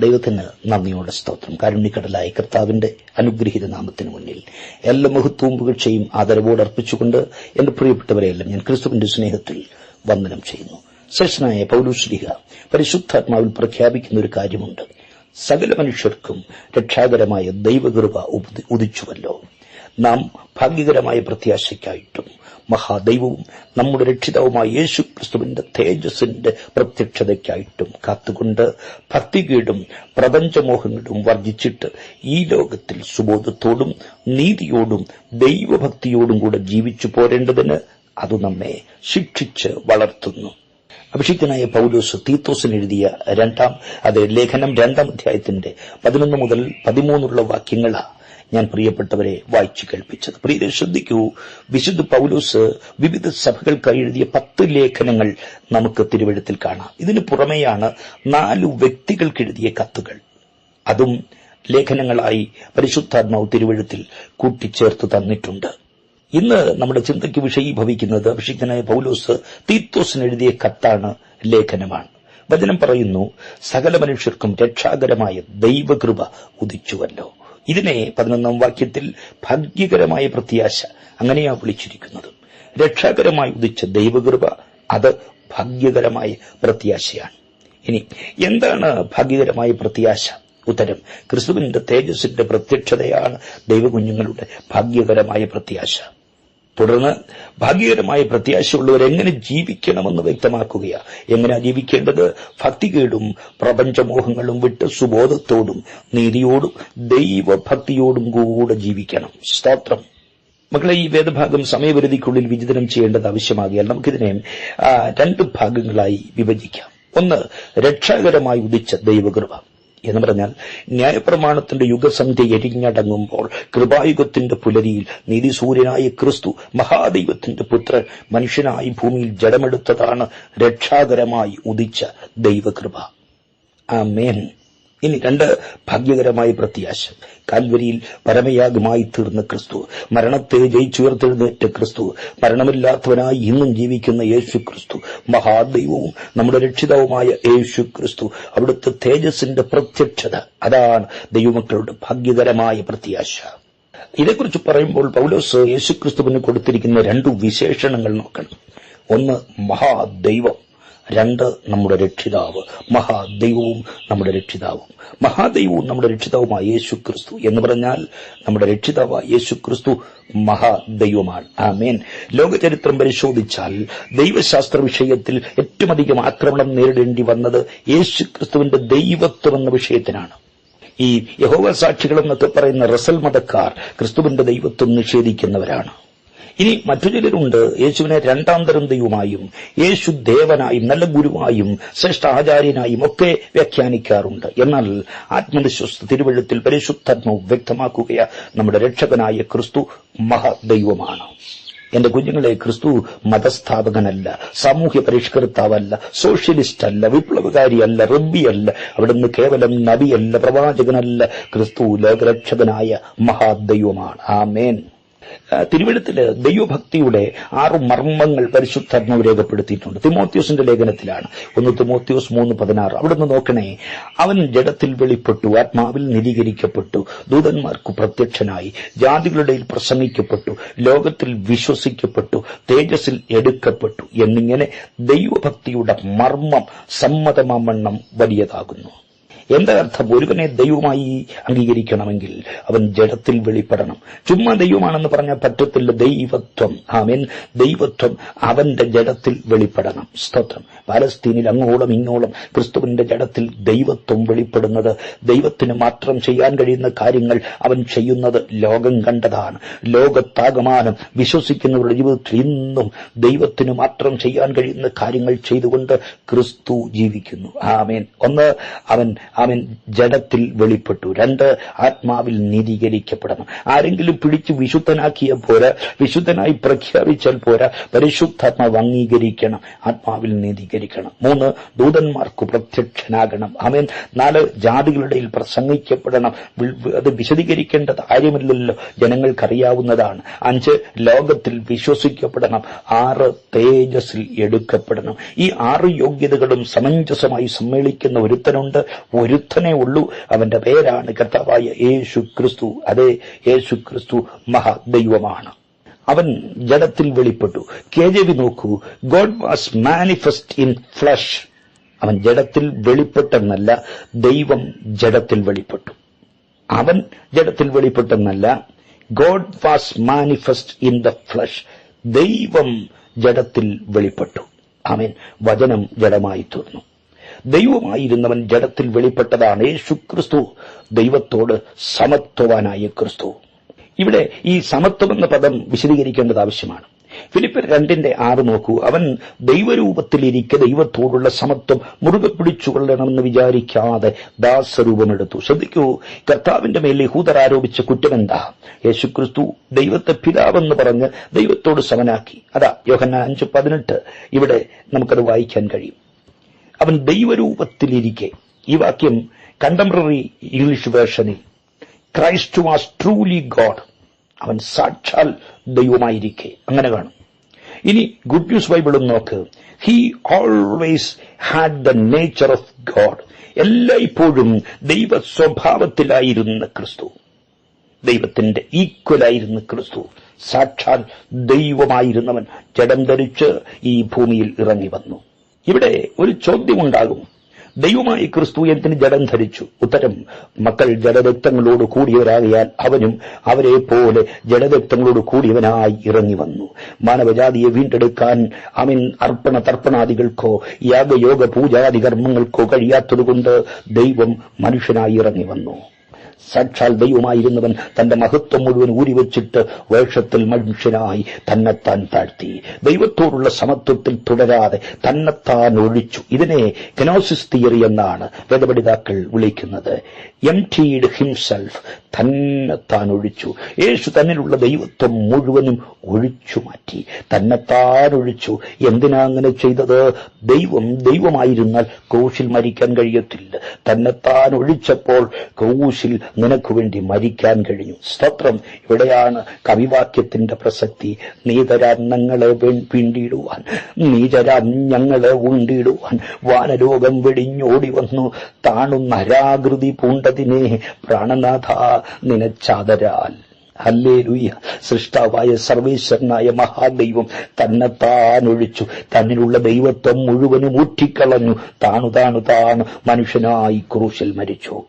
ദൈവത്തിന് നന്ദിയോടെ സ്തോത്രം. കാരുണ്യക്കടലായ കർത്താവിന്റെ അനുഗ്രഹീത നാമത്തിന് മുന്നിൽ എല്ലാ മഹത്വവും പുകഴ്ചയും ആദരവോട് അർപ്പിച്ചുകൊണ്ട് എന്റെ പ്രിയപ്പെട്ടവരെയെല്ലാം ഞാൻ ക്രിസ്തുവിന്റെ സ്നേഹത്തിൽ വന്ദനം ചെയ്യുന്നു. ശ്രേഷ്ഠനായ പൌരുശ്രീഹ പരിശുദ്ധാത്മാവിൽ പ്രഖ്യാപിക്കുന്ന ഒരു കാര്യമുണ്ട്. സകല മനുഷ്യർക്കും രക്ഷാകരമായ ദൈവകൃപ ഉദിച്ചുവല്ലോ. നാം ഭാഗ്യകരമായ പ്രത്യാശയ്ക്കായിട്ടും മഹാദൈവവും നമ്മുടെ രക്ഷിതാവുമായ യേശു ക്രിസ്തുവിന്റെ തേജസ്സിന്റെ പ്രത്യക്ഷതയ്ക്കായിട്ടും കാത്തുകൊണ്ട് ഭക്തികീടും പ്രപഞ്ചമോഹങ്ങളും വർജിച്ചിട്ട് ഈ ലോകത്തിൽ സുബോധത്തോടും നീതിയോടും ദൈവഭക്തിയോടും കൂടെ ജീവിച്ചു പോരേണ്ടതിന് അത് നമ്മെ ശിക്ഷിച്ച് വളർത്തുന്നു. അഭിഷിക്തനായ പൗലോസ് തീത്തോസിന് എഴുതിയ രണ്ടാം അത് ലേഖനം രണ്ടാം അധ്യായത്തിന്റെ പതിനൊന്ന് മുതൽ പതിമൂന്നുള്ള വാക്യങ്ങളാ ഞാൻ പ്രിയപ്പെട്ടവരെ വായിച്ചു കേൾപ്പിച്ചത്. പ്രിയരെ ശ്രദ്ധിക്കൂ. വിശുദ്ധ പൗലോസ് വിവിധ സഭകൾക്കായി എഴുതിയ പത്ത് ലേഖനങ്ങൾ നമുക്ക് തിരുവഴുത്തിൽ കാണാം. ഇതിനു പുറമെയാണ് നാലു വ്യക്തികൾക്ക് എഴുതിയ കത്തുകൾ. അതും ലേഖനങ്ങളായി പരിശുദ്ധാത്മാവ് തിരുവഴുത്തിൽ കൂട്ടിച്ചേർത്ത് തന്നിട്ടുണ്ട്. ഇന്ന് നമ്മുടെ ചിന്തയ്ക്ക് വിഷയീഭവിക്കുന്നത് അഭിഷിക്തനായ പൗലോസ് തീത്തോസിന് എഴുതിയ കത്താണ് ലേഖനമാണ്. വചനം പറയുന്നു സകല മനുഷ്യർക്കും രക്ഷാകരമായ ദൈവകൃപ ഉദിച്ചുവല്ലോ. ഇതിനെ പതിനൊന്നാം വാക്യത്തിൽ ഭാഗ്യകരമായ പ്രത്യാശ അങ്ങനെയാ വിളിച്ചിരിക്കുന്നത്. രക്ഷാകരമായി ഉദിച്ച ദൈവകൃപ അത് ഭാഗ്യകരമായ പ്രത്യാശയാണ്. ഇനി എന്താണ് ഭാഗ്യകരമായ പ്രത്യാശ? ഉത്തരം ക്രിസ്തുവിന്റെ തേജസ്സിന്റെ പ്രത്യക്ഷതയാണ് ദൈവകുഞ്ഞുങ്ങളുടെ ഭാഗ്യകരമായ പ്രത്യാശ. തുടർന്ന് ഭാഗ്യകരമായ പ്രത്യാശയുള്ളവർ എങ്ങനെ ജീവിക്കണമെന്ന് വ്യക്തമാക്കുകയാണ് എങ്ങനെ ജീവിക്കേണ്ടത്? ഭക്തികേടും പ്രപഞ്ചമോഹങ്ങളും വിട്ട് സുബോധത്തോടും നീതിയോടും ദൈവഭക്തിയോടും കൂടെ ജീവിക്കണം. സ്തോത്രം. മക്കളെ ഈ വേദഭാഗം സമയപരിധിക്കുള്ളിൽ വിചിതനം ചെയ്യേണ്ടത് ആവശ്യമാകിയാൽ നമുക്കിതിനെ രണ്ട് ഭാഗങ്ങളായി വിഭജിക്കാം. ഒന്ന് രക്ഷാകരമായി ഉദിച്ച ദൈവകൃപ. എന്ന് പറഞ്ഞാൽ ന്യായപ്രമാണത്തിന്റെ യുഗസന്ധ്യ എരിഞ്ഞടങ്ങുമ്പോൾ കൃപായുഗത്തിന്റെ പുലരിയിൽ നീതിസൂര്യനായ ക്രിസ്തു മഹാദൈവത്തിന്റെ പുത്രൻ മനുഷ്യനായി ഭൂമിയിൽ ജഡമെടുത്തതാണ് രക്ഷാകരമായി ഉദിച്ച ദൈവകൃപ. ആ മേൻ ഇനി രണ്ട് ഭാഗ്യകരമായ പ്രത്യാശ. കാൽവരിയിൽ പരമയാഗമായി തീർന്ന ക്രിസ്തു മരണത്തെ ജയിച്ചുയർത്തെഴുന്നേറ്റ ക്രിസ്തു മരണമില്ലാത്തവനായി ഇന്നും ജീവിക്കുന്ന യേശു ക്രിസ്തു മഹാദൈവവും നമ്മുടെ രക്ഷിതാവുമായ യേശു ക്രിസ്തു അവിടുത്തെ തേജസിന്റെ പ്രത്യക്ഷത അതാണ് ദൈവമക്കളുടെ ഭാഗ്യകരമായ പ്രത്യാശ. ഇതേക്കുറിച്ച് പറയുമ്പോൾ പൗലോസ് യേശുക്രിസ്തുവിന് കൊടുത്തിരിക്കുന്ന രണ്ടു വിശേഷണങ്ങൾ നോക്കണം. ഒന്ന് മഹാദൈവം. രണ്ട് നമ്മുടെ രക്ഷിതാവ് മഹാദൈവവും നമ്മുടെ രക്ഷിതാവും. മഹാദൈവവും നമ്മുടെ രക്ഷിതാവുമായ യേശു ക്രിസ്തു എന്ന് പറഞ്ഞാൽ നമ്മുടെ രക്ഷിതാവായ യേശു ക്രിസ്തു മഹാദൈവമാണ്. ആമേൻ. ലോകചരിത്രം പരിശോധിച്ചാൽ ദൈവശാസ്ത്ര വിഷയത്തിൽ ഏറ്റവും അധികം ആക്രമണം നേരിടേണ്ടി വന്നത് യേശു ക്രിസ്തുവിന്റെ ദൈവത്വം എന്ന വിഷയത്തിനാണ്. ഈ യഹോവ സാക്ഷികളെന്നൊക്കെ പറയുന്ന റസൽ മതക്കാർ ക്രിസ്തുവിന്റെ ദൈവത്വം നിഷേധിക്കുന്നവരാണ്. ഇനി മറ്റു ചിലരുണ്ട് യേശുവിനെ രണ്ടാം ദൈവമായും യേശു ദേവനായും നല്ല ഗുരുവായും ശ്രേഷ്ഠ ആചാര്യനായും ഒക്കെ വ്യാഖ്യാനിക്കാറുണ്ട്. എന്നാൽ ആത്മവിശ്വസ്ത തിരുവെള്ളത്തിൽ പരിശുദ്ധാത്മാവ് വ്യക്തമാക്കുകയ നമ്മുടെ രക്ഷകനായ ക്രിസ്തു മഹാദൈവമാണ്. എന്റെ കുഞ്ഞുങ്ങളെ ക്രിസ്തു മതസ്ഥാപകനല്ല സാമൂഹ്യ പരിഷ്കർത്താവല്ല സോഷ്യലിസ്റ്റ് അല്ല വിപ്ലവകാരിയല്ല റബ്ബിയല്ല അവിടുന്ന് കേവലം നബിയല്ല പ്രവാചകനല്ല ക്രിസ്തു ലോകരക്ഷകനായ മഹാദൈവമാണ്. ആ, തിരുവഴുത്തിൽ ദൈവഭക്തിയുടെ ആറ് മർമ്മങ്ങൾ പരിശുദ്ധാത്മാവ് രേഖപ്പെടുത്തിയിട്ടുണ്ട്. തിമോത്യോസിന്റെ ലേഖനത്തിലാണ്. ഒന്ന് തിമോത്യോസ് മൂന്ന് പതിനാറ്. അവിടുന്ന് നോക്കണേ അവൻ ജഡത്തിൽ വെളിപ്പെട്ടു ആത്മാവിൽ നിരീകരിക്കപ്പെട്ടു ദൂതന്മാർക്ക് പ്രത്യക്ഷനായി ജാതികളുടെ പ്രസംഗിക്കപ്പെട്ടു ലോകത്തിൽ വിശ്വസിക്കപ്പെട്ടു തേജസ്സിൽ എടുക്കപ്പെട്ടു എന്നിങ്ങനെ ദൈവഭക്തിയുടെ മർമ്മം സമ്മതമാമണ്ണം വലിയതാകുന്നു. എന്താ അർത്ഥം ഒരുവനെ ദൈവമായി അംഗീകരിക്കണമെങ്കിൽ അവൻ ജഡത്തിൽ വെളിപ്പെടണം. ചുമ്മാ ദൈവമാണെന്ന് പറഞ്ഞാൽ പറ്റത്തില്ല. ദൈവത്വം. ആമേൻ. ദൈവത്വം അവന്റെ ജഡത്തിൽ വെളിപ്പെടണം. സ്തോത്രം. പാലസ്തീനിൽ അങ്ങോളം ഇങ്ങോളം ക്രിസ്തുവിന്റെ ജഡത്തിൽ ദൈവത്വം വെളിപ്പെടുന്നത്. ദൈവത്തിന് മാത്രം ചെയ്യാൻ കഴിയുന്ന കാര്യങ്ങൾ അവൻ ചെയ്യുന്നത് ലോകം കണ്ടതാണ്. ലോകത്താകമാനം വിശ്വസിക്കുന്നവരുടെ ജീവിതത്തിൽ ഇന്നും ദൈവത്തിന് മാത്രം ചെയ്യാൻ കഴിയുന്ന കാര്യങ്ങൾ ചെയ്തുകൊണ്ട് ക്രിസ്തു ജീവിക്കുന്നു. ആമേൻ. ഒന്ന് അവൻ അവൻ ജഡത്തിൽ വെളിപ്പെട്ടു. രണ്ട് ആത്മാവിൽ നീതീകരിക്കപ്പെടണം. ആരെങ്കിലും പിടിച്ച് വിശുദ്ധനാക്കിയ പോരാ വിശുദ്ധനായി പ്രഖ്യാപിച്ചാൽ പോരാ പരിശുദ്ധാത്മാവ് അംഗീകരിക്കണം ആത്മാവിൽ നീതീകരിക്കണം. മൂന്ന് ദൂതന്മാർക്ക് പ്രത്യക്ഷനാകണം. അവൻ നാല് ജാതികളുടെയിൽ പ്രസംഗിക്കപ്പെടണം. അത് വിശദീകരിക്കേണ്ടത് കാര്യമില്ലല്ലോ ജനങ്ങൾക്കറിയാവുന്നതാണ്. അഞ്ച് ലോകത്തിൽ വിശ്വസിക്കപ്പെടണം. ആറ് തേജസ്സിൽ എടുക്കപ്പെടണം. ഈ ആറ് യോഗ്യതകളും സമഞ്ജസമായി സമ്മേളിക്കുന്ന ഒരുത്തനുണ്ട്. ഒരു ഒരുത്തനേ ഉള്ളൂ. അവന്റെ പേരാണ് കർത്താവായ യേശു ക്രിസ്തു. അതെ യേശു ക്രിസ്തു മഹാദൈവമാണ്. അവൻ ജഡത്തിൽ വെളിപ്പെട്ടു. കെ ജെ വി നോക്കൂ. God was manifest in flesh. അവൻ ജഡത്തിൽ വെളിപ്പെട്ടെന്നല്ല ദൈവം ജഡത്തിൽ വെളിപ്പെട്ടു. അവൻ ജഡത്തിൽ വെളിപ്പെട്ടെന്നല്ല God was manifest in the flesh. ദൈവം ജഡത്തിൽ വെളിപ്പെട്ടു. അവൻ വചനം ജഡമായി തീർന്നു. ദൈവമായിരുന്നവൻ ജഡത്തിൽ വെളിപ്പെട്ടതാണ് യേശു ക്രിസ്തു ദൈവത്തോട് സമത്വവാനായ ക്രിസ്തു. ഇവിടെ ഈ സമത്വം എന്ന പദം വിശദീകരിക്കേണ്ടത് ആവശ്യമാണ്. ഫിലിപ്പ് രണ്ടിന്റെ ആറ് നോക്കൂ. അവൻ ദൈവരൂപത്തിലിരിക്കെ ദൈവത്തോടുള്ള സമത്വം മുറുകെ പിടിച്ചുകൊള്ളണമെന്ന് വിചാരിക്കാതെ ദാസരൂപമെടുത്തു. ശ്രദ്ധിക്കൂ കർത്താവിന്റെ മേൽ യഹൂദർ ആരോപിച്ച കുറ്റമെന്താ യേശുക്രിസ്തു ദൈവത്തെ പിതാവെന്ന് പറഞ്ഞ് ദൈവത്തോട് സമനാക്കി. അതാ യോഹന്ന അഞ്ച് പതിനെട്ട്. ഇവിടെ നമുക്കത് വായിക്കാൻ കഴിയും. അവൻ ദൈവരൂപത്തിലിരിക്കെ. ഈ വാക്യം കണ്ടംപററി ഇംഗ്ലീഷ് വേർഷനിൽ ക്രൈസ്റ്റ് വാസ് ട്രൂലി ഗോഡ് അവൻ സാക്ഷാൽ ദൈവമായിരിക്കെ. അങ്ങനെ കാണും. ഇനി ഗുഡ് ന്യൂസ് ബൈബിളും നോക്ക്. He always had the nature of God എല്ലായ്പ്പോഴും ദൈവ സ്വഭാവത്തിലായിരുന്ന ക്രിസ്തു. ദൈവത്തിന്റെ ഈക്വലായിരുന്ന ക്രിസ്തു. സാക്ഷാൽ ദൈവമായിരുന്നവൻ. ജഡം ധരിച്ച് ഈ ഭൂമിയിൽ ഇറങ്ങി വന്നു. ഇവിടെ ഒരു ചോദ്യമുണ്ടാകും. ദൈവമായി ക്രിസ്തു എന്തിന് ജഡം ധരിച്ചു? ഉത്തരം മക്കൾ ജഡരക്തങ്ങളോട് കൂടിയവരാകിയാൽ അവനും അവരെ പോലെ ജഡരക്തങ്ങളോട് കൂടിയവനായി ഇറങ്ങി വന്നു. മാനവജാതിയെ വീണ്ടെടുക്കാൻ അവൻ അർപ്പണ തർപ്പണാദികൾക്കോ യാഗയോഗ പൂജാതി കർമ്മങ്ങൾക്കോ കഴിയാത്തതുകൊണ്ട് ദൈവം മനുഷ്യനായി ഇറങ്ങി വന്നു. സാക്ഷാൽ ദൈവമായിരുന്നവൻ തന്റെ മഹത്വം മുഴുവൻ ഊരിവെച്ചിട്ട് വേഷത്തിൽ മനുഷ്യനായി തന്നെത്താൻ താഴ്ത്തി. ദൈവത്തോടുള്ള സമത്വത്തിൽ തുടരാതെ തന്നെത്താൻ ഒഴിച്ചു. ഇതിനെ കനോസിസ് തിയറി എന്നാണ് വേദപഠിതാക്കൾ വിളിക്കുന്നത്. എം ടീഡ് ഹിംസെൽഫ് തന്നെത്താൻ ഒഴിച്ചു. യേശു തന്നിലുള്ള ദൈവത്വം മുഴുവനും ഒഴിച്ചു മാറ്റി. തന്നെത്താൻ ഒഴിച്ചു. എന്തിനാ അങ്ങനെ ചെയ്തത്? ദൈവം ദൈവമായിരുന്നാൽ ക്രൂശിൽ മരിക്കാൻ കഴിയത്തില്ല. തന്നെത്താൻ ഒഴിച്ചപ്പോൾ ക്രൂശിൽ നിനക്ക് വേണ്ടി മരിക്കാൻ കഴിഞ്ഞു. സ്തോത്രം. ഇവിടെയാണ് കവിവാക്യത്തിന്റെ പ്രസക്തി. നീതരാന്നങ്ങളെ പിണ്ടിയിടുവാൻ ഞങ്ങളെ പിണ്ടിടുവാൻ ഞങ്ങളെ ഉണ്ടിടുവാൻ വാനലോകം വെടിഞ്ഞോടി വന്നു. താണുന്ന നരാകൃതി പൂണ്ടതിനെ പ്രാണനാഥ നിനച്ചാതരാൽ ഹല്ലേലൂയ. സൃഷ്ടാവായ സർവേശ്വരനായ മഹാദൈവം തന്നെ താനൊഴിച്ചു തന്നിലുള്ള ദൈവത്വം മുഴുവനും ഊറ്റിക്കളഞ്ഞു. താണു താണു താണു മനുഷ്യനായി ക്രൂശിൽ മരിച്ചു.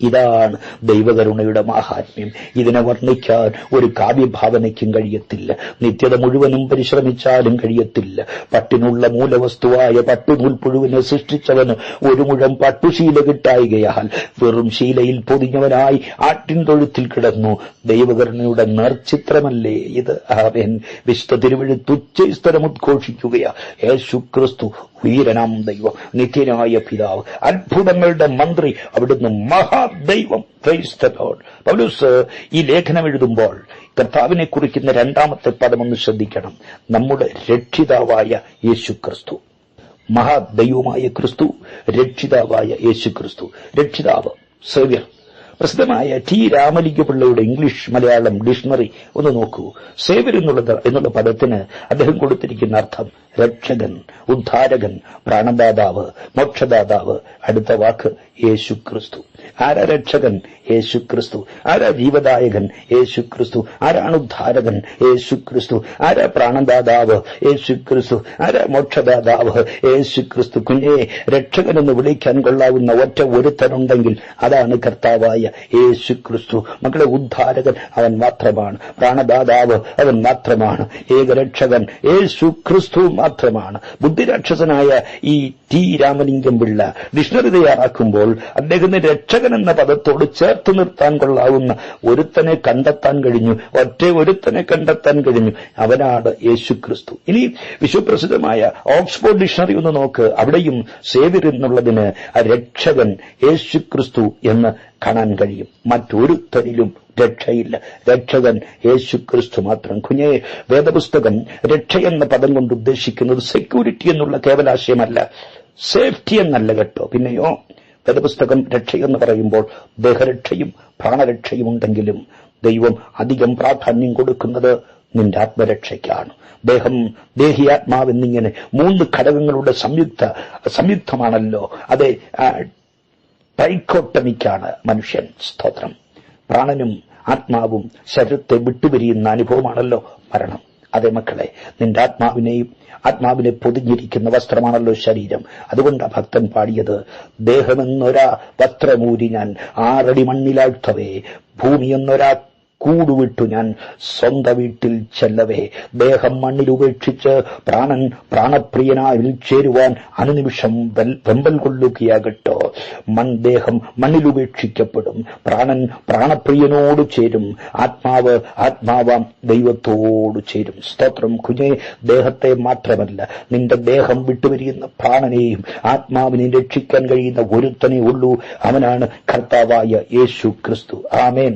ഇതാണ് ദൈവകരുണയുടെ മാഹാത്മ്യം. ഇതിനെ വർണിക്കാൻ ഒരു കാവ്യഭാവനയ്ക്കും കഴിയത്തില്ല. നിത്യത മുഴുവനും പരിശ്രമിച്ചാലും കഴിയത്തില്ല. പട്ടിനുള്ള മൂലവസ്തുവായ പട്ടുനൂൽപ്പുഴുവിനെ സൃഷ്ടിച്ചവന് ഒരു മുഴം പട്ടുശീല കിട്ടായികയാൽ വെറും ശീലയിൽ പൊതിഞ്ഞവനായി ആട്ടിൻ തൊഴുത്തിൽ കിടന്നു. ദൈവകരുണയുടെ നേർച്ചിത്രമല്ലേ ഇത്? അവൻ വിശുദ്ധ തിരുവഴുത്തുച്ചസ്ഥലം ഉദ്ഘോഷിക്കുകയാ. യേശു ക്രിസ്തു വീരനാം ദൈവം നിത്യനായ പിതാവ് അത്ഭുതങ്ങളുടെ മന്ത്രി അവിടുന്ന് മഹാദൈവം പൗലൂസ് ഈ ലേഖനം എഴുതുമ്പോൾ കർത്താവിനെ കുറിക്കുന്ന രണ്ടാമത്തെ പദമൊന്ന് ശ്രദ്ധിക്കണം. നമ്മുടെ രക്ഷിതാവായ യേശു ക്രിസ്തു മഹാദൈവമായ ക്രിസ്തു രക്ഷിതാവായ യേശു ക്രിസ്തു രക്ഷിതാവ് സേവ്യർ. പ്രസിദ്ധമായ ടി. രാമലിംഗപിള്ളയുടെ ഇംഗ്ലീഷ് മലയാളം ഡിക്ഷണറി ഒന്ന് നോക്കൂ. സേവർ എന്നുള്ളത് എന്നുള്ള പദത്തിന് അദ്ദേഹം കൊടുത്തിരിക്കുന്ന അർത്ഥം രക്ഷകൻ ഉദ്ധാരകൻ പ്രാണദാതാവ് മോക്ഷദാതാവ്. അടുത്ത വാക്ക് യേശു ക്രിസ്തു ആരാ രക്ഷകൻ? യേശു ക്രിസ്തു ആരാ ജീവദായകൻ? യേശു ക്രിസ്തു ആരാണ് ഉദ്ധാരകൻ? യേശു ക്രിസ്തു ആരാ പ്രാണദാതാവ്? യേശു ക്രിസ്തു ആരാ മോക്ഷദാതാവ്? യേശു ക്രിസ്തു കുഞ്ഞെ രക്ഷകൻ എന്ന് വിളിക്കാൻ കൊള്ളാവുന്ന ഒറ്റ ഒരുത്തനുണ്ടെങ്കിൽ അതാണ് കർത്താവായ യേശു ക്രിസ്തു മക്കളെ ഉദ്ധാരകൻ അവൻ മാത്രമാണ്. പ്രാണദാതാവ് അവൻ മാത്രമാണ്. ഏകരക്ഷകൻ യേശു ക്രിസ്തു മാത്രമാണ്. ബുദ്ധിരാക്ഷസനായ ഈ ടി. രാമലിംഗം പിള്ള ഡിക്ഷണറി തയ്യാറാക്കുമ്പോൾ അദ്ദേഹത്തിന് രക്ഷകൻ എന്ന പദത്തോട് ചേർത്ത് നിർത്താൻ കൊള്ളാവുന്ന ഒരുത്തനെ കണ്ടെത്താൻ കഴിഞ്ഞു. ഒറ്റ ഒരുത്തനെ കണ്ടെത്താൻ കഴിഞ്ഞു. അവനാണ് യേശു ക്രിസ്തു ഇനി വിശ്വപ്രസിദ്ധമായ ഓക്സ്ഫോർഡ് ഡിക്ഷണറി ഒന്ന് നോക്ക്. അവിടെയും സേവിർ എന്നുള്ളതിന് രക്ഷകൻ യേശു ക്രിസ്തു എന്ന് കാണാൻ കഴിയും മറ്റൊരുത്തരിലും രക്ഷയില്ല. രക്ഷകൻ യേശു ക്രിസ്തു മാത്രം. കുഞ്ഞേ വേദപുസ്തകം രക്ഷ എന്ന പദം കൊണ്ട് ഉദ്ദേശിക്കുന്നത് സെക്യൂരിറ്റി എന്നുള്ള കേവലാശയമല്ല. സേഫ്റ്റി എന്നല്ല കേട്ടോ. പിന്നെയോ വേദപുസ്തകം രക്ഷ എന്ന് പറയുമ്പോൾ ദേഹരക്ഷയും പ്രാണരക്ഷയും ഉണ്ടെങ്കിലും ദൈവം അധികം പ്രാധാന്യം കൊടുക്കുന്നത് നിന്റെ ആത്മരക്ഷയ്ക്കാണ്. ദേഹം ദേഹിയാത്മാവെന്നിങ്ങനെ മൂന്ന് ഘടകങ്ങളുടെ സംയുക്ത സംയുക്തമാണല്ലോ. അതെ ട്രൈക്കോട്ടമിക്കാണ് മനുഷ്യൻ സ്തോത്രം. പ്രാണനും ആത്മാവും ശരീരത്തെ വിട്ടുപിരിയുന്ന അനുഭവമാണല്ലോ മരണം. അതെ മക്കളെ നിന്റെ ആത്മാവിനെയും ആത്മാവിനെ പൊതിഞ്ഞിരിക്കുന്ന വസ്ത്രമാണല്ലോ ശരീരം. അതുകൊണ്ട് ഭക്തൻ പാടിയത് ദേഹമെന്നൊരാ വസ്ത്രമൂരി ഞാൻ ആറടി മണ്ണിലാഴ്ത്തവേ ഭൂമി എന്നൊരാ കൂടുവിട്ടു ഞാൻ. സ്വന്ത വീട്ടിൽ ചെല്ലവേ. ദേഹം മണ്ണിൽ ഉപേക്ഷിച്ച് പ്രാണൻ പ്രാണപ്രിയനായി ചേരുവാൻ അനുനിമിഷം വെമ്പൽ കൊള്ളുകയാകട്ടോ. മണ്ണിൽ ഉപേക്ഷിക്കപ്പെടും. പ്രാണൻ പ്രാണപ്രിയനോട് ചേരും. ആത്മാവ് ആത്മാവാം ദൈവത്തോട് ചേരും. സ്തോത്രം കുഞ്ഞെ ദേഹത്തെ മാത്രമല്ല നിന്റെ ദേഹം വിട്ടുപിരിയുന്ന പ്രാണനെയും ആത്മാവിനെ രക്ഷിക്കാൻ കഴിയുന്ന ഒരുത്തനേ ഉള്ളൂ. അവനാണ് കർത്താവായ യേശു ക്രിസ്തു. ആമേൻ.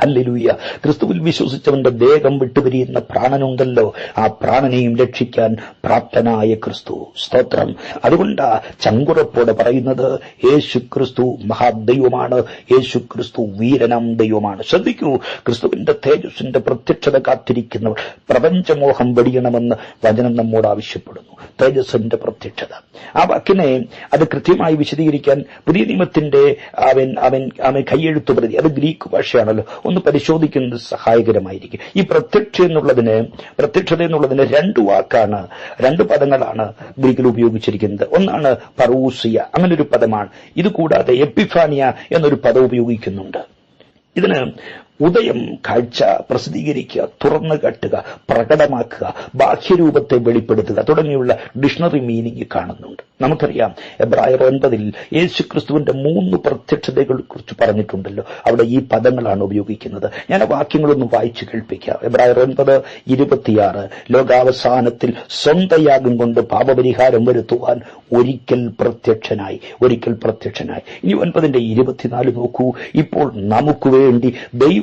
അല്ലെലൂയ. ക്രിസ്തുവിൽ വിശ്വസിച്ചവന്റെ ദേഹം വിട്ടുപിരിയുന്ന പ്രാണനുണ്ടല്ലോ. ആ പ്രാണനെയും രക്ഷിക്കാൻ പ്രാപ്തനായ ക്രിസ്തു. സ്തോത്രം. അതുകൊണ്ടാ ചങ്കുറപ്പോടെ പറയുന്നത് യേശു ക്രിസ്തു മഹാദൈവമാണ്. യേശു ക്രിസ്തു വീരനാം ദൈവമാണ്. ശ്രദ്ധിക്കൂ ക്രിസ്തുവിന്റെ തേജസ്സിന്റെ പ്രത്യക്ഷത കാത്തിരിക്കുന്നവർ പ്രപഞ്ചമോഹം വെടിയണമെന്ന് വചനം നമ്മോട് ആവശ്യപ്പെടുന്നു. തേജസ്സിന്റെ പ്രത്യക്ഷത. ആ വാക്കിനെ അത് കൃത്യമായി വിശദീകരിക്കാൻ പുതിയ നിയമത്തിന്റെ അവൻ അവൻ അവൻ കൈയെഴുത്തു പ്രതി. അത് ഗ്രീക്ക് ഭാഷയാണല്ലോ. ഒന്ന് പരിശോധിക്കുന്നത് സഹായകരമായിരിക്കും. ഈ പ്രത്യക്ഷ എന്നുള്ളതിന് പ്രത്യക്ഷത എന്നുള്ളതിന് രണ്ട് വാക്കാണ് രണ്ട് പദങ്ങളാണ് ഗ്രീക്കിൽ ഉപയോഗിച്ചിരിക്കുന്നത്. ഒന്നാണ് പറൂസിയ അങ്ങനൊരു പദമാണ്. ഇത് കൂടാതെ എപ്പിഫാനിയ എന്നൊരു പദം ഉപയോഗിക്കുന്നുണ്ട്. ഇതിന് ഉദയം കാഴ്ച പ്രസിദ്ധീകരിക്കുക തുറന്നു കാട്ടുക പ്രകടമാക്കുക ബാഹ്യരൂപത്തെ വെളിപ്പെടുത്തുക തുടങ്ങിയുള്ള ഡിക്ഷണറി മീനിങ് കാണുന്നുണ്ട്. നമുക്കറിയാം എബ്രായർ ഒൻപതിൽ യേശു ക്രിസ്തുവിന്റെ മൂന്ന് പ്രത്യക്ഷതകളെ കുറിച്ച് പറഞ്ഞിട്ടുണ്ടല്ലോ. അവിടെ ഈ പദങ്ങളാണ് ഉപയോഗിക്കുന്നത്. ഞാൻ ആ വാക്യങ്ങളൊന്ന് വായിച്ചു കേൾപ്പിക്കാം. എബ്രായർ ഒൻപത് ഇരുപത്തിയാറ് ലോകാവസാനത്തിൽ സ്വന്തയാഗം കൊണ്ട് പാപപരിഹാരം വരുത്തുവാൻ ഒരിക്കൽ പ്രത്യക്ഷനായി ഒരിക്കൽ പ്രത്യക്ഷനായി. ഇനി ഒൻപതിന്റെ ഇരുപത്തിനാല് നോക്കൂ. ഇപ്പോൾ നമുക്ക് വേണ്ടി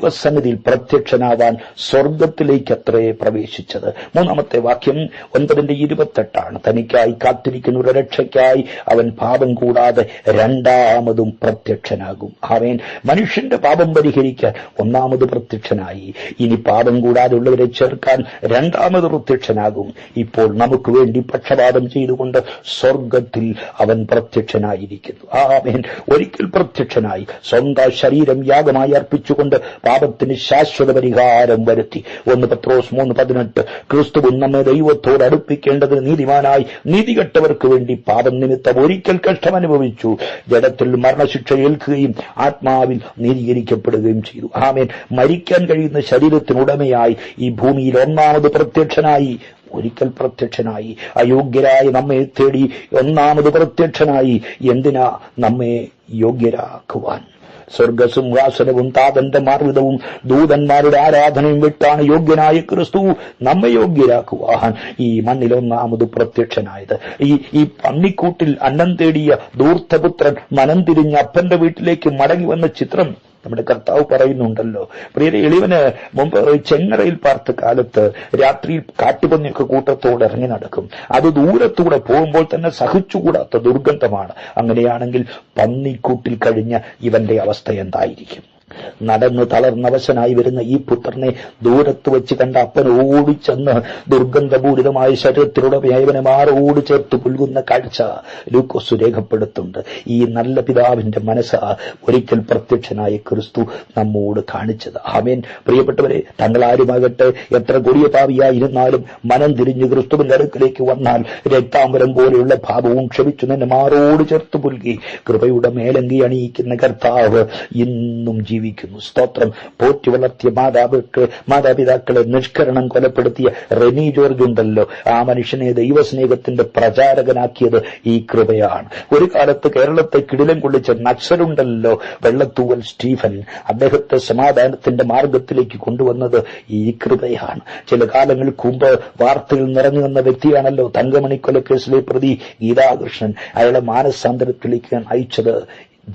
ദൈവസന്നിധിയിൽ പ്രത്യക്ഷനാവാൻ സ്വർഗത്തിലേക്ക് അത്രേ പ്രവേശിച്ചത്. മൂന്നാമത്തെ വാക്യം ഒൻപതിന്റെ ഇരുപത്തെട്ടാണ്. തനിക്കായി കാത്തിരിക്കുന്ന ഒരു രക്ഷയ്ക്കായി അവൻ പാപം കൂടാതെ രണ്ടാമതും പ്രത്യക്ഷനാകും. അവൻ മനുഷ്യന്റെ പാപം പരിഹരിക്കാൻ ഒന്നാമത് പ്രത്യക്ഷനായി. ഇനി പാപം കൂടാതെ ഉള്ളവരെ ചേർക്കാൻ രണ്ടാമത് പ്രത്യക്ഷനാകും. ഇപ്പോൾ നമുക്ക് വേണ്ടി പക്ഷപാതം ചെയ്തുകൊണ്ട് സ്വർഗത്തിൽ അവൻ പ്രത്യക്ഷനായിരിക്കുന്നു. ആമേൻ. ഒരിക്കൽ പ്രത്യക്ഷനായി. സ്വന്തം ശരീരം യാഗമായി അർപ്പിച്ചുകൊണ്ട് പാപത്തിന് ശാശ്വത പരിഹാരം വരുത്തി. ഒന്ന് പത്രോസ് മൂന്ന് പതിനെട്ട്. ക്രിസ്തു നമ്മെ ദൈവത്തോട് അടുപ്പിക്കേണ്ടതിന് നീതിമാനായി നീതി കെട്ടവർക്ക് വേണ്ടി പാപം നിമിത്തം ഒരിക്കൽ കഷ്ടം അനുഭവിച്ചു ജഡത്തിൽ മരണശിക്ഷ ഏൽക്കുകയും ആത്മാവിൽ നീതീകരിക്കപ്പെടുകയും ചെയ്തു. ആമേൻ. മരിക്കാൻ കഴിയുന്ന ശരീരത്തിനുടമയായി ഈ ഭൂമിയിൽ ഒന്നാമത് പ്രത്യക്ഷനായി. ഒരിക്കൽ പ്രത്യക്ഷനായി. അയോഗ്യരായ നമ്മെ തേടി ഒന്നാമത് പ്രത്യക്ഷനായി. എന്തിനാ നമ്മെ യോഗ്യരാക്കുവാൻ? സ്വർഗസിംഹാസനവും താതന്റെ മാർവിതവും ദൂതന്മാരുടെ ആരാധനയും വിട്ടാണ് യോഗ്യനായ ക്രിസ്തു നമ്മെ യോഗ്യരാക്കുവാൻ. ഈ മണ്ണിൽ ഒന്നാമത് പ്രത്യക്ഷനായത്. ഈ ഈ പന്നിക്കൂട്ടിൽ അന്നം തേടിയ ദൂർത്തപുത്രൻ മനം തിരിഞ്ഞ് അപ്പന്റെ വീട്ടിലേക്ക് മടങ്ങി വന്ന ചിത്രം നമ്മുടെ കർത്താവ് പറയുന്നുണ്ടല്ലോ. പ്രിയരെ എളിവന് മുമ്പ് ചെങ്ങറയിൽ പാർത്ത കാലത്ത് രാത്രിയിൽ കാട്ടുപന്നിയൊക്കെ കൂട്ടത്തോടെ ഇറങ്ങി നടക്കും. അത് ദൂരത്തൂടെ പോകുമ്പോൾ തന്നെ സഹിച്ചുകൂടാത്ത ദുർഗന്ധമാണ്. അങ്ങനെയാണെങ്കിൽ പന്നിക്കൂട്ടിൽ കഴിഞ്ഞ ഇവന്റെ അവസ്ഥ എന്തായിരിക്കും? നടന്നു തളർന്നവശനായി വരുന്ന ഈ പുത്രനെ ദൂരത്ത് വെച്ച് കണ്ട അപ്പൻ ഓടിച്ചെന്ന് ദുർഗന്ധപൂരിതമായ ശരീരത്തിലൂടെ വേവനെ മാറോട് ചേർത്ത് പുൽകുന്ന കാഴ്ച ലൂക്കോസ് രേഖപ്പെടുത്തുന്നുണ്ട്. ഈ നല്ല പിതാവിന്റെ മനസ്സ് ഒരിക്കൽ പ്രത്യക്ഷനായ ക്രിസ്തു നമ്മോട് കാണിച്ചത്. ആമേൻ. പ്രിയപ്പെട്ടവരെ തങ്ങളാരുമാകട്ടെ എത്ര കൊടിയ പാവിയായിരുന്നാലും മനം തിരിഞ്ഞ് ക്രിസ്തുവിന്റെ അടുക്കിലേക്ക് വന്നാൽ രക്താംബരം പോലെയുള്ള ഭാവവും ക്ഷമിച്ചു നിന്നെ മാറോട് ചേർത്ത് പുൽകി. കൃപയുടെ മേലങ്കി അണിയിക്കുന്ന കർത്താവ് ഇന്നും ജീവിക്കുന്നു. സ്തോത്രം. പോറ്റി വളർത്തിയ മാതാപിതാക്കൾ മാതാപിതാക്കളെ നിഷ്കരണം കൊലപ്പെടുത്തിയ റെനി ജോർജ് ഉണ്ടല്ലോ. ആ മനുഷ്യനെ ദൈവസ്നേഹത്തിന്റെ പ്രചാരകനാക്കിയത് ഈ കൃപയാണ്. ഒരു കാലത്ത് കേരളത്തെ കിടിലം കൊള്ളിച്ച നക്സലുണ്ടല്ലോ വെള്ളത്തൂവൽ സ്റ്റീഫൻ. അദ്ദേഹത്തെ സമാധാനത്തിന്റെ മാർഗത്തിലേക്ക് കൊണ്ടുവന്നത് ഈ കൃപയാണ്. ചില കാലങ്ങൾക്ക് മുമ്പ് വാർത്തയിൽ നിറഞ്ഞു വന്ന വ്യക്തിയാണല്ലോ തങ്കമണി കൊലക്കേസിലെ പ്രതി ഗീതാകൃഷ്ണൻ. അയാളെ മാനസാന്തരത്തിലേക്ക് നയിച്ചത്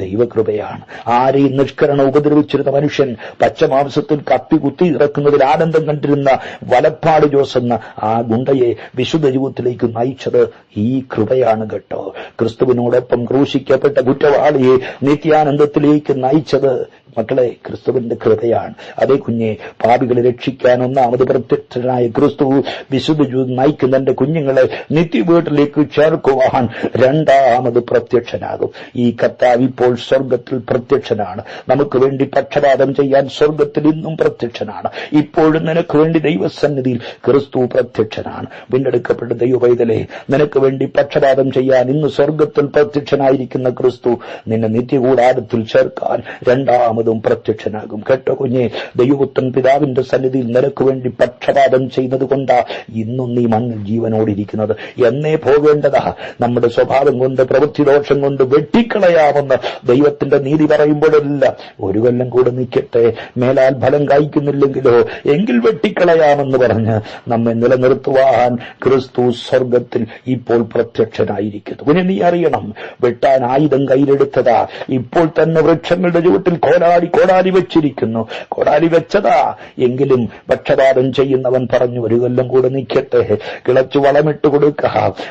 ദൈവകൃപയാണ്. ആരെയും നിഷ്കരണ ഉപദ്രവിച്ചിരുന്ന മനുഷ്യൻ പച്ചമാംസത്തിൽ കപ്പി കുത്തി ഇറക്കുന്നതിൽ ആനന്ദം കണ്ടിരുന്ന വലപ്പാട് ജോസ് എന്ന ആ ഗുണ്ടയെ വിശുദ്ധ ജീവിതത്തിലേക്ക് നയിച്ചത് ഈ കൃപയാണ് കേട്ടോ. ക്രിസ്തുവിനോടൊപ്പം ക്രൂശിക്കപ്പെട്ട കുറ്റവാളിയെ നിത്യാനന്ദത്തിലേക്ക് നയിച്ചത് മക്കളെ ക്രിസ്തുവിന്റെ കൃതയാണ് അതേ കുഞ്ഞെ പാപികളെ രക്ഷിക്കാൻ ഒന്നാമത് പ്രത്യക്ഷനായ ക്രിസ്തു വിശുദ്ധ നയിക്കുന്ന എന്റെ കുഞ്ഞുങ്ങളെ നിത്യവീട്ടിലേക്ക് ചേർക്കുവാൻ രണ്ടാമത് പ്രത്യക്ഷനാകും. ഈ കർത്താവ് ഇപ്പോൾ സ്വർഗത്തിൽ പ്രത്യക്ഷനാണ്. നമുക്ക് വേണ്ടി പക്ഷപാതം ചെയ്യാൻ സ്വർഗത്തിൽ ഇന്നും പ്രത്യക്ഷനാണ്. ഇപ്പോഴും നിനക്ക് വേണ്ടി ദൈവസന്നിധിയിൽ ക്രിസ്തു പ്രത്യക്ഷനാണ്. വീണ്ടെടുക്കപ്പെട്ട ദൈവവൈതലെ നിനക്ക് വേണ്ടി പക്ഷപാതം ചെയ്യാൻ ഇന്ന് സ്വർഗത്തിൽ പ്രത്യക്ഷനായിരിക്കുന്ന ക്രിസ്തു നിന്നെ നിത്യകൂടാരത്തിൽ ചേർക്കാൻ രണ്ടാമതും പ്രത്യക്ഷനാകും. കേട്ടോ കുഞ്ഞെ? ദൈവപുത്രൻ പിതാവിന്റെ സന്നിധിയിൽ നിനക്ക് വേണ്ടി പക്ഷപാതം ചെയ്യുന്നത് കൊണ്ടാ ഇന്നും നീ മണ്ണിൽ ജീവനോടിരിക്കുന്നത്. എന്നേ പോകേണ്ടതാ. നമ്മുടെ സ്വഭാവം കൊണ്ട് പ്രവൃത്തി ദോഷം കൊണ്ട് വെട്ടിക്കളയാമെന്ന് ദൈവത്തിന്റെ നീതി പറയുമ്പോഴല്ല. ഒരു കൊല്ലം കൂടെ നിൽക്കട്ടെ. മേലാൽ ഫലം കായ്ക്കുന്നില്ലെങ്കിലോ? എങ്കിൽ വെട്ടിക്കളയാമെന്ന് പറഞ്ഞ് നമ്മെ നിലനിർത്തുവാൻ ക്രിസ്തു സ്വർഗത്തിൽ ഇപ്പോൾ പ്രത്യക്ഷനായിരിക്കുന്നു. പിന്നെ നീ അറിയണം വെട്ടാൻ ആയുധം കയ്യിലെടുത്തതാ. ഇപ്പോൾ തന്നെ വൃക്ഷങ്ങളുടെ ചുവട്ടിൽ കോടാലി കോടാലി വെച്ചിരിക്കുന്നു. കോടാലി വെച്ചതാ. എങ്കിലും പക്ഷപാതം ചെയ്യുന്നവൻ പറഞ്ഞു ഒരു കൊല്ലം കൂടെ നിൽക്കട്ടെ. കിളച്ചു വളമിട്ട് കൊടുക്ക.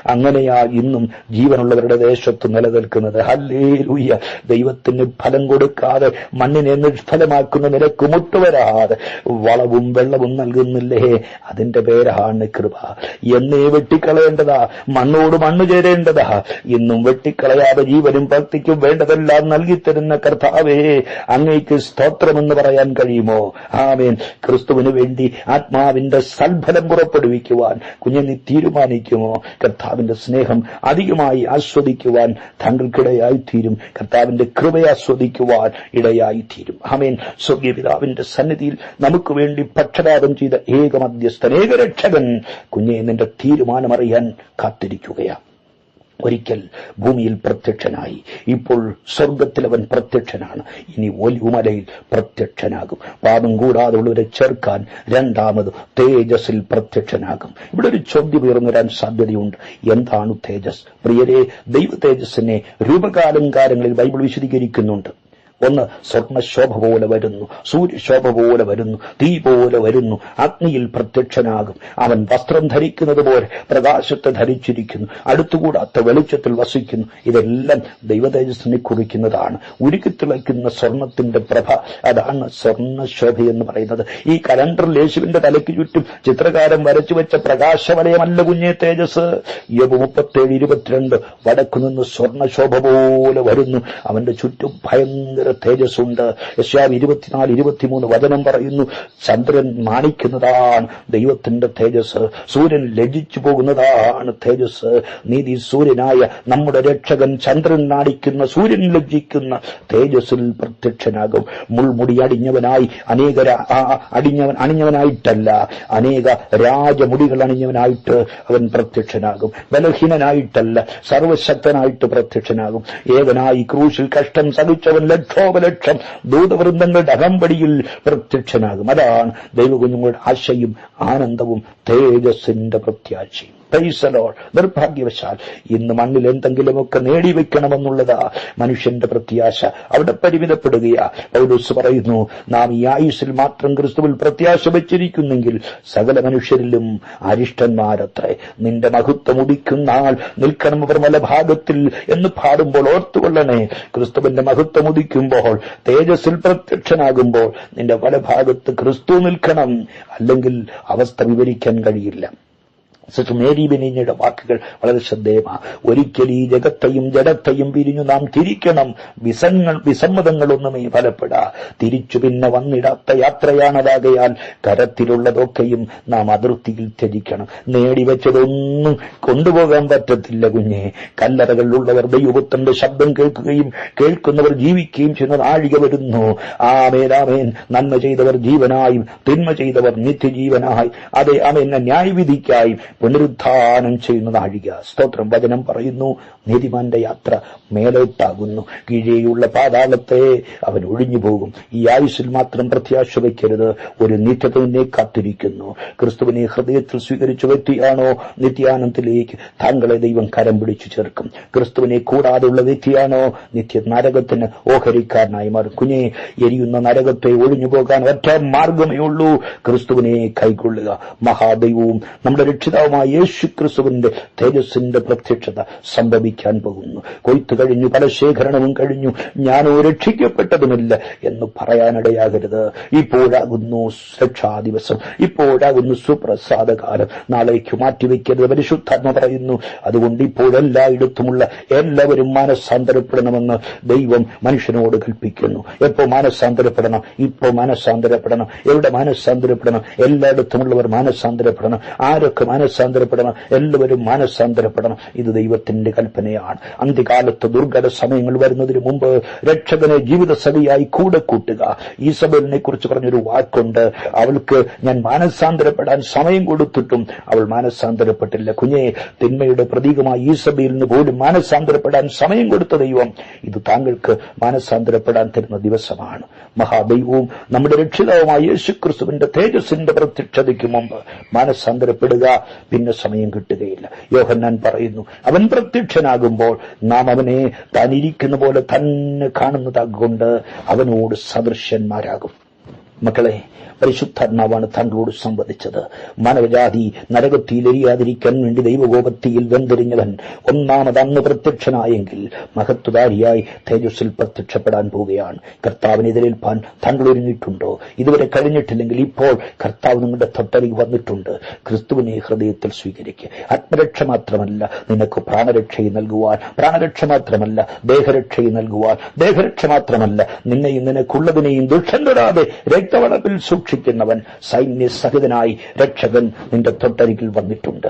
അങ്ങനെയാ ഇന്നും ജീവനുള്ളവരുടെ ദേശത്ത് നിലനിൽക്കുന്നത്. ഹല്ലേ ലൂയ്യ ദൈവത്തിന് ഫലം കൊടുക്കാതെ മണ്ണിനെ നിഷ്ഫലമാക്കുന്ന നിലയ്ക്ക് മുട്ടുവരാതെ വളവും വെള്ളവും നൽകുന്നില്ലേ? അതിന്റെ പേരാണ് കൃപ. എന്നേ വെട്ടിക്കളയേണ്ടതാ. മണ്ണോട് മണ്ണ് ചേരേണ്ടതാ. ഇന്നും വെട്ടിക്കളയാതെ ജീവനും ഭക്തിക്കും വേണ്ടതെല്ലാം നൽകിത്തരുന്ന കർത്താവേ അങ്ങേക്ക് സ്തോത്രമെന്ന് പറയാൻ കഴിയുമോ? ആമേൻ. ക്രിസ്തുവിന് വേണ്ടി ആത്മാവിന്റെ സൽഫലം പുറപ്പെടുവിക്കുവാൻ കുഞ്ഞിനെ തീരുമാനിക്കുമോ? കർത്താവിന്റെ സ്നേഹം അധികമായി ആസ്വദിക്കുവാൻ താങ്കൾക്കിടയായി തീരും കർത്താവിന്റെ കൃപയെ ആസ്വദിക്കുവാൻ ഇടയായി തീരും ആമേൻ. സ്വർഗീയ പിതാവിന്റെ സന്നിധിയിൽ നമുക്ക് വേണ്ടി പക്ഷപാതം ചെയ്ത ഏക മധ്യസ്ഥൻ ഏകരക്ഷകൻ കുഞ്ഞെ നിന്റെ തീരുമാനമറിയാൻ കാത്തിരിക്കുകയാണ്. ഒരിക്കൽ ഭൂമിയിൽ പ്രത്യക്ഷനായി. ഇപ്പോൾ സ്വർഗത്തിൽ അവൻ പ്രത്യക്ഷനാണ്. ഇനി ഒലിവുമലയിൽ പ്രത്യക്ഷനാകും. പാപം കൂടാതെ ഉള്ളവരെ ചേർക്കാൻ രണ്ടാമത് തേജസ്സിൽ പ്രത്യക്ഷനാകും. ഇവിടെ ഒരു ചോദ്യം ഉയർന്നു വരാൻ സാധ്യതയുണ്ട്. എന്താണ് തേജസ്? പ്രിയരെ ദൈവ തേജസ്സിനെ രൂപകാലങ്കാരങ്ങളിൽ ബൈബിൾ വിശദീകരിക്കുന്നുണ്ട്. ഒന്ന് സ്വർണശോഭ പോലെ വരുന്നു സൂര്യശോഭ പോലെ വരുന്നു തീ പോലെ വരുന്നു അഗ്നിയിൽ പ്രത്യക്ഷനാകും. അവൻ വസ്ത്രം ധരിക്കുന്നത് പോലെ പ്രകാശത്തെ ധരിച്ചിരിക്കുന്നു അടുത്തുകൂടാത്ത വെളിച്ചത്തിൽ വസിക്കുന്നു. ഇതെല്ലാം ദൈവതേജസ്സിനെ കുറിക്കുന്നതാണ്. ഉരുക്കിത്തിളയ്ക്കുന്ന സ്വർണത്തിന്റെ പ്രഭ അതാണ് സ്വർണശോഭ എന്ന് പറയുന്നത്. ഈ കലണ്ടറിൽ യേശുവിന്റെ തലയ്ക്ക് ചുറ്റും ചിത്രകാരൻ വരച്ചു വെച്ച പ്രകാശവലയമല്ല കുഞ്ഞേ തേജസ് യോബ് മുപ്പത്തേഴ് ഇരുപത്തിരണ്ട് വടക്കുനിന്ന് സ്വർണശോഭ പോലെ വരുന്നു. അവന്റെ ചുറ്റും ഭയങ്കര തേജസ്സുണ്ട്. യശ്യാം ഇരുപത്തിനാല് ഇരുപത്തിമൂന്ന് വചനം പറയുന്നു. ചന്ദ്രൻ മാണിക്കുന്നതാണ് ദൈവത്തിന്റെ തേജസ് സൂര്യൻ ലജിച്ചു പോകുന്നതാണ് തേജസ് നീതി സൂര്യനായ നമ്മുടെ രക്ഷകൻ ചന്ദ്രൻ നാടിക്കുന്ന സൂര്യൻ ലജ്ജിക്കുന്ന തേജസ്സിൽ പ്രത്യക്ഷനാകും. മുൾമുടി അടിഞ്ഞവനായി അനേക അടിഞ്ഞവൻ അണിഞ്ഞവനായിട്ടല്ല. അനേക രാജമുടികൾ അണിഞ്ഞവനായിട്ട് അവൻ പ്രത്യക്ഷനാകും. ബലഹീനനായിട്ടല്ല സർവശക്തനായിട്ട് പ്രത്യക്ഷനാകും. ഏവനായി ക്രൂശിൽ കഷ്ടം സഹിച്ചവൻ ലക്ഷോപലക്ഷം ദൂതവൃന്ദങ്ങളുടെ അകമ്പടിയിൽ പ്രത്യക്ഷനാകും. അതാണ് ദൈവകുഞ്ഞുങ്ങളുടെ ആശയും ആനന്ദവും തേജസ്സിന്റെ പ്രത്യാശയും. നിർഭാഗ്യവശാൽ ഇന്ന് മണ്ണിൽ എന്തെങ്കിലുമൊക്കെ നേടിവെക്കണമെന്നുള്ളതാ മനുഷ്യന്റെ പ്രത്യാശ. അവിടെ പരിമിതപ്പെടുകയാ. പൗലൂസ് പറയുന്നു നാം ഈ ആയുസിൽ മാത്രം ക്രിസ്തുവിൽ പ്രത്യാശ വെച്ചിരിക്കുന്നെങ്കിൽ സകല മനുഷ്യരിലും അരിഷ്ടന്മാരത്രേ. നിന്റെ മഹത്വം ഉടിക്കുന്ന ആൾ നിൽക്കണം അവർ മലഭാഗത്തിൽ എന്ന് പാടുമ്പോൾ ഓർത്തുകൊള്ളണേ. ക്രിസ്തുവിന്റെ മഹത്വം ഉദിക്കുമ്പോൾ തേജസ്സിൽ പ്രത്യക്ഷനാകുമ്പോൾ നിന്റെ പല ഭാഗത്ത് ക്രിസ്തു നിൽക്കണം. അല്ലെങ്കിൽ അവസ്ഥ വിവരിക്കാൻ കഴിയില്ല. സിസ്റ്റർ മേരി വാക്കുകൾ വളരെ ശ്രദ്ധേയമാണ് ഒരിക്കൽ ഈ ജഗത്തെയും ജഡത്തെയും പിരിഞ്ഞു നാം തിരിക്കണം. വിസങ്ങൾ വിസമ്മതങ്ങളൊന്നുമേ ഫലപ്പെടാ. തിരിച്ചു പിന്നെ വന്നിടാത്ത യാത്രയാണതാകയാൽ കരത്തിലുള്ളതൊക്കെയും നാം അതിർത്തിയിൽ ത്യജിക്കണം. നേടിവെച്ചതൊന്നും കൊണ്ടുപോകാൻ പറ്റത്തില്ല കുഞ്ഞെ. കല്ലറകളിലുള്ളവർ ദൈവത്തിന്റെ ശബ്ദം കേൾക്കുകയും കേൾക്കുന്നവർ ജീവിക്കുകയും ചെയ്യുന്ന നാഴിക വരുന്നു. ആമേനാമേൻ നന്മ ചെയ്തവർ ജീവനായും തിന്മ ചെയ്തവർ നിത്യജീവനായി. അതെ അമേന ന്യായവിധിക്കായും. പുനരുത്ഥാനം ചെയ്യുന്ന നാഴിക സ്തോത്രം വചനം പറയുന്നു. നീതിമാന്റെ യാത്ര മേലോട്ടാകുന്നു. കീഴേയുള്ള പാതാളത്തെ അവൻ ഒഴിഞ്ഞു പോകും. ഈ ആയുസ്സിൽ മാത്രം പ്രത്യാശ വയ്ക്കരുത്. ഒരു നിത്യതന്നെ കാത്തിരിക്കുന്നു. ക്രിസ്തുവിനെ ഹൃദയത്തിൽ സ്വീകരിച്ച വ്യക്തിയാണോ? നിത്യാനന്ദത്തിലേക്ക് താങ്കളെ ദൈവം കരം പിടിച്ചു ചേർക്കും. ക്രിസ്തുവിനെ കൂടാതെയുള്ള വ്യക്തിയാണോ? നിത്യ നരകത്തിന് ഓഹരിക്കാരനായി മാറും. കുഞ്ഞെ എരിയുന്ന നരകത്തെ ഒഴിഞ്ഞു പോകാൻ ഒറ്റ മാർഗമേ ഉള്ളൂ. ക്രിസ്തുവിനെ കൈക്കൊള്ളുക. മഹാദൈവവും നമ്മുടെ രക്ഷിതാവുമായ രക്ഷിതാവായ യേശു ക്രിസ്തുവിന്റെ തേജസ്സിന്റെ പ്രത്യക്ഷത സംഭവിക്കാൻ പോകുന്നു. കൊയ്ത്തു കഴിഞ്ഞു പല ശേഖരണവും കഴിഞ്ഞു. ഞാനോ രക്ഷിക്കപ്പെട്ടതുമില്ല എന്ന് പറയാനിടയാകരുത്. ഇപ്പോഴാകുന്നു രക്ഷാ ദിവസം ഇപ്പോഴാകുന്നു സുപ്രസാദകാലം. നാളേക്ക് മാറ്റിവെക്കരുത് പരിശുദ്ധാത്മ പറയുന്നു. അതുകൊണ്ട് ഇപ്പോഴെല്ലായിടത്തുമുള്ള എല്ലാവരും മാനസാന്തരപ്പെടണമെന്ന് ദൈവം മനുഷ്യനോട് കൽപ്പിക്കുന്നു. എപ്പോ മാനസാന്തരപ്പെടണം? ഇപ്പോ മാനസാന്തരപ്പെടണം. എവിടെ മാനസാന്തരപ്പെടണം? എല്ലായിടത്തുമുള്ളവർ മാനസാന്തരപ്പെടണം. ആരൊക്കെ മാനസാന്തരപ്പെടണം എല്ലാവരും മനസ്സാന്തരപ്പെടണം. ഇത് ദൈവത്തിന്റെ കൽപ്പനയാണ്. അന്ത്യകാലത്ത് ദുർഘട സമയങ്ങൾ വരുന്നതിന് മുമ്പ് രക്ഷകനെ ജീവിത സഭയായി കൂടെ കൂട്ടുക. ഈ സഭലിനെ കുറിച്ച് പറഞ്ഞൊരു വാക്കുണ്ട്. അവൾക്ക് ഞാൻ മാനസാന്തരപ്പെടാൻ സമയം കൊടുത്തിട്ടും അവൾ മാനസാന്തരപ്പെട്ടില്ല കുഞ്ഞെ തിന്മയുടെ പ്രതീകമായി ഈ സഭയിൽ നിന്ന് പോലും മാനസാന്തരപ്പെടാൻ സമയം കൊടുത്ത ദൈവം ഇത് താങ്കൾക്ക് മാനസാന്തരപ്പെടാൻ തരുന്ന ദിവസമാണ്. മഹാദൈവവും നമ്മുടെ രക്ഷിതാവുമായ യേശുക്രിസ്തുവിന്റെ തേജസ്സിന്റെ പ്രത്യക്ഷതയ്ക്ക് മുമ്പ് മാനസാന്തരപ്പെടുക പിന്നെ സമയം കിട്ടുകയില്ല. യോഹന്നാൻ പറയുന്നു അവൻ പ്രത്യക്ഷനാകുമ്പോൾ നാം അവനെ തനിരിക്കുന്ന പോലെ തന്നെ കാണുന്നതാകൊണ്ട് അവനോട് സദൃശ്യന്മാരാകും മക്കളെ പരിശുദ്ധാത്മാവാണ് താങ്കളോട് സംവദിച്ചത്. മാനവജാതി നരകത്തിൽ എരിയാതിരിക്കാൻ വേണ്ടി ദൈവകോപത്തിയിൽ വെന്തെറിഞ്ഞവൻ ഒന്നാമത് അന്ന് പ്രത്യക്ഷനായെങ്കിൽ മഹത്വധാരിയായി തേജസ്സിൽ പ്രത്യക്ഷപ്പെടാൻ പോവുകയാണ്. കർത്താവിനെ എതിരേൽപ്പാൻ താങ്കൾ ഒരുങ്ങിയിട്ടുണ്ടോ ഇതുവരെ കഴിഞ്ഞിട്ടില്ലെങ്കിൽ ഇപ്പോൾ കർത്താവ് നിങ്ങളുടെ തൊട്ടരികെ വന്നിട്ടുണ്ട്. ക്രിസ്തുവിനെ ഹൃദയത്തിൽ സ്വീകരിക്കുക ആത്മരക്ഷ മാത്രമല്ല നിനക്ക് പ്രാണരക്ഷയും നൽകുവാൻ പ്രാണരക്ഷ മാത്രമല്ല ദേഹരക്ഷയും നൽകുവാൻ ദേഹരക്ഷ മാത്രമല്ല നിന്നെയും നിനക്കുള്ളതിനെയും ദുഷം തൊടാതെ രക്തവളപ്പിൽ സൂക്ഷിക്കുന്നവൻ സൈന്യ സഹിതനായി രക്ഷകൻ നിന്റെ തൊട്ടരികിൽ വന്നിട്ടുണ്ട്.